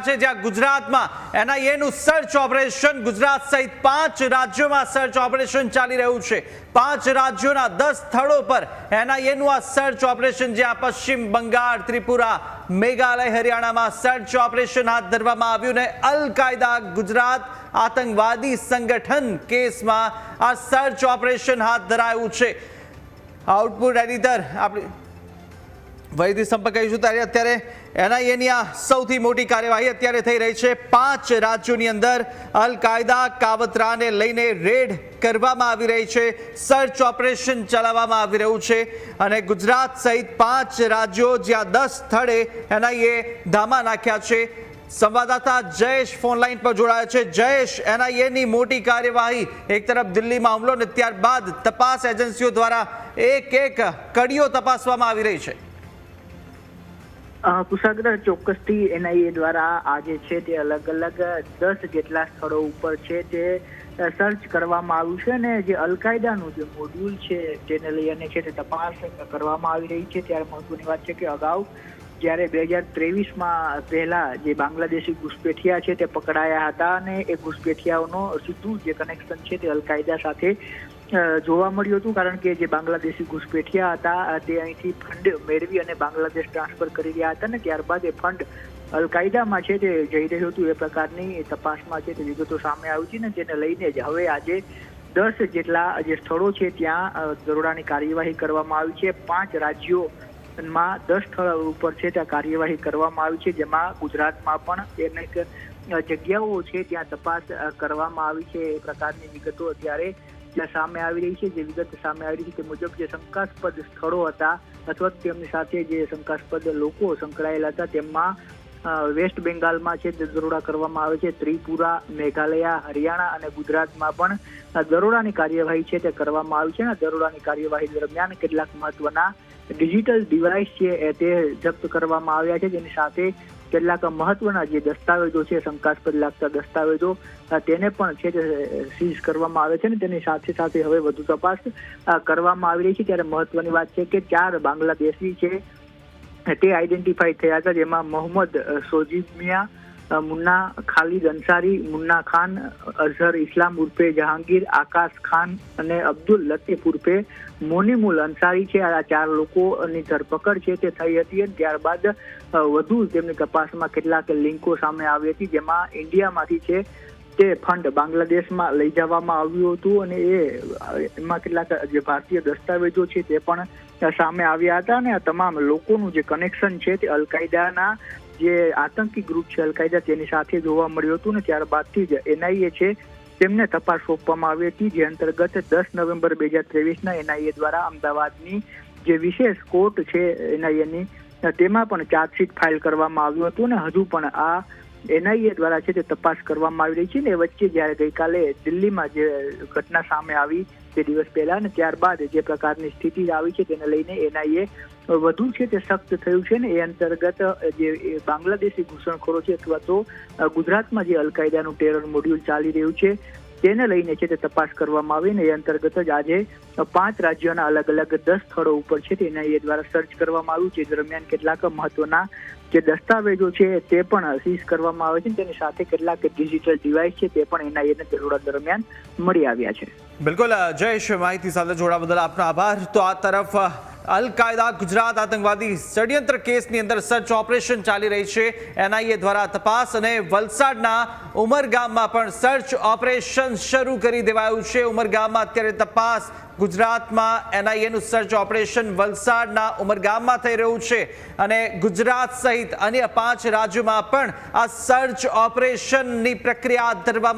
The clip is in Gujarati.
રહ્યા છે જ્યાં ગુજરાતમાં એનઆઈએનું સર્ચ ઓપરેશન ગુજરાત સહિત પાંચ રાજ્યોમાં સર્ચ ઓપરેશન ચાલી રહ્યું છે. પાંચ રાજ્યોના દસ સ્થળો પર એનઆઈએનું આ સર્ચ ઓપરેશન જ્યાં પશ્ચિમ બંગાળ, ત્રિપુરા, મેઘાલય, હરિયાણામાં સર્ચ ઓપરેશન હાથ ધરવામાં આવ્યું ને અલ કાયદા ગુજરાત આતંકવાદી સંગઠન કેસમાં આ સર્ચ ઓપરેશન હાથ ધરાયું છે. આઉટપુટ એડિટર આપણે વૈદિક સંપર્ક કરીશું ત્યારે અત્યારે. એનઆઈએની આ સૌથી મોટી કાર્યવાહી અત્યારે થઈ રહી છે. પાંચ રાજ્યોની અંદર અલ કાયદા કાવતરાને લઈને રેડ કરવામાં આવી રહી છે. સર્ચ ઓપરેશન ચલાવવામાં આવી રહ્યું છે અને ગુજરાત સહિત પાંચ રાજ્યો જ્યાં દસ સ્થળે એનઆઈએ ધામા નાખ્યા છે. સંવાદદાતા જયેશ ફોનલાઈન પર જોડાયા છે. જયેશ, એનઆઈએની મોટી કાર્યવાહી એક તરફ દિલ્હીમાં હુમલો ને ત્યારબાદ તપાસ એજન્સીઓ દ્વારા એક એક કડીઓ તપાસવામાં આવી રહી છે. અ, કુશાગ્ર ચોક્કસથી એનઆઈએ દ્વારા આજે છે તે અલગ અલગ દસ જેટલા સ્થળો ઉપર છે તે સર્ચ કરવામાં આવ્યું છે અને જે અલકાયદાનું જે મોડ્યુલ છે તેને લઈને છે તે તપાસ કરવામાં આવી રહી છે. ત્યારે મહત્વની વાત છે કે અગાઉ જ્યારે બે હજાર ત્રેવીસમાં પહેલા જે બાંગ્લાદેશી ઘુસપેઠિયા છે તે પકડાયા હતા અને એ ઘુસપેઠિયાઓનો સીધું જે કનેક્શન છે તે અલકાયદા સાથે જોવા મળ્યું હતું, કારણ કે જે બાંગ્લાદેશી ઘુસપેઠિયા હતા તે અહીંથી ફંડ મેળવી અને બાંગ્લાદેશ ટ્રાન્સફર કરી રહ્યા હતા ને ત્યારબાદ એ ફંડ અલકાયદામાં છે તે જઈ રહ્યું હતું, એ પ્રકારની તપાસમાં છે તે વિગતો સામે આવી છે ને જેને લઈને જ હવે આજે દસ જેટલા જે સ્થળો છે ત્યાં દરોડાની કાર્યવાહી કરવામાં આવી છે. પાંચ રાજ્યોમાં દસ સ્થળ ઉપર છે ત્યાં કાર્યવાહી કરવામાં આવી છે, જેમાં ગુજરાતમાં પણ અનેક જગ્યાઓ છે ત્યાં તપાસ કરવામાં આવી છે. એ પ્રકારની વિગતો અત્યારે ત્યાં સામે આવી રહી છે. જે વિગત સામે આવી રહી છે તે મુજબ જે શંકાસ્પદ સ્થળો હતા અથવા તેમની સાથે જે શંકાસ્પદ લોકો સંકળાયેલા હતા તેમાં વેસ્ટ બેંગાલમાં છે તે દરોડા કરવામાં આવે છે. ત્રિપુરા, મેઘાલય, હરિયાણા અને ગુજરાતમાં પણ દરોડાની કાર્યવાહી છે તે કરવામાં આવી છે અને દરોડાની કાર્યવાહી દરમિયાન કેટલાક મહત્વના ડિજિટલ ડિવાઇસ છે તે જપ્ત કરવામાં આવ્યા છે. જેની સાથે કેટલાક મહત્વના જે દસ્તાવેજો છે, શંકાસ્પદ લાગતા દસ્તાવેજો તેને પણ છે તે સીઝ કરવામાં આવે છે ને તેની સાથે સાથે હવે વધુ તપાસ કરવામાં આવી રહી છે. ત્યારે મહત્વની વાત છે કે ચાર બાંગ્લાદેશી છે તે આઈડેન્ટિફાઈ થયા હતા, જેમાં મોહમ્મદ સોજીમિયા મુન્ના ખાલિદ અંસારી મુન્ના ખાન, અઝહર ઇસ્લામ ઉર્ફે જહાંગીર, આકાશ ખાન અને અબ્દુલ લતીફ ઉર્ફે મોનીમુલ અંસારી છે. આ ચાર લોકોની ધરપકડ છે તે થઈ હતી અને ત્યારબાદ વધુ તેમની તપાસમાં કેટલાક લિંકો સામે આવી હતી, જેમાં ઇન્ડિયામાંથી છે તે ફંડ બાંગ્લાદેશમાં લઈ જવામાં આવ્યું હતું અને એ, એમાં કેટલાક જે ભારતીય દસ્તાવેજો છે તે પણ સામે આવ્યા હતા અને તમામ લોકોનું જે કનેક્શન છે તે અલકાયદાના જે આતંકી ગ્રુપ છે અલકાયદા તેની સાથે જોવા મળ્યું હતું ને ત્યારબાદથી જ એનઆઈએ છે તેમને તપાસ સોંપવામાં આવી હતી. જે અંતર્ગત દસ નવેમ્બર બે હજાર ત્રેવીસના એનઆઈએ દ્વારા અમદાવાદની જે વિશેષ કોર્ટ છે એનઆઈએની, તેમાં પણ ચાર્જશીટ ફાઇલ કરવામાં આવ્યું હતું ને હજુ પણ આ એનઆઈએ દ્વારા છે તે તપાસ કરવામાં આવી રહી છે ને વચ્ચે જ્યારે ગઈકાલે દિલ્હીમાં જે ઘટના સામે આવી તે દિવસ પહેલા અને ત્યારબાદ જે પ્રકારની સ્થિતિ આવી છે તેને લઈને એનઆઈએ વધુ છે તે સખ્ત થયું છે ને એ અંતર્ગત જે બાંગ્લાદેશી ઘૂસણખોરો છે અથવા તો ગુજરાતમાં જે અલકાયદાનું ટેરર મોડ્યુલ ચાલી રહ્યું છે તેને લઈને છે તે તપાસ કરવામાં આવી ને એ અંતર્ગત જ આજે પાંચ રાજ્યોના અલગ અલગ દસ સ્થળો ઉપર છે તે એનઆઈએ દ્વારા સર્ચ કરવામાં આવ્યું છે. દરમિયાન કેટલાક મહત્વના જે દસ્તાવેજો છે તે પણ સીઝ કરવામાં આવે છે તેની સાથે કેટલાક ડિજિટલ ડિવાઇસ છે તે પણ એનઆઈએને દરોડા દરમિયાન મળી આવ્યા છે. બિલકુલ જયેશ, માહિતી સાથે જોડા બદલ આપનો આભાર. તો આ તરફ અલ કાયદા ગુજરાત આતંકવાદી ષડયંત્ર કેસની અંદર સર્ચ ઓપરેશન ચાલી રહી છે. એનઆઈએ દ્વારા તપાસ અને વલસાડના ઉમરગામમાં પણ સર્ચ ઓપરેશન શરૂ કરી દેવાયું છે. ઉમરગામમાં અત્યારે તપાસ ગુજરાતમાં એનઆઈએનું સર્ચ ઓપરેશન વલસાડના ઉમરગામમાં થઈ રહ્યું છે અને ગુજરાત સહિત અન્ય પાંચ રાજ્યોમાં પણ આ સર્ચ ઓપરેશનની પ્રક્રિયા ધરવામાં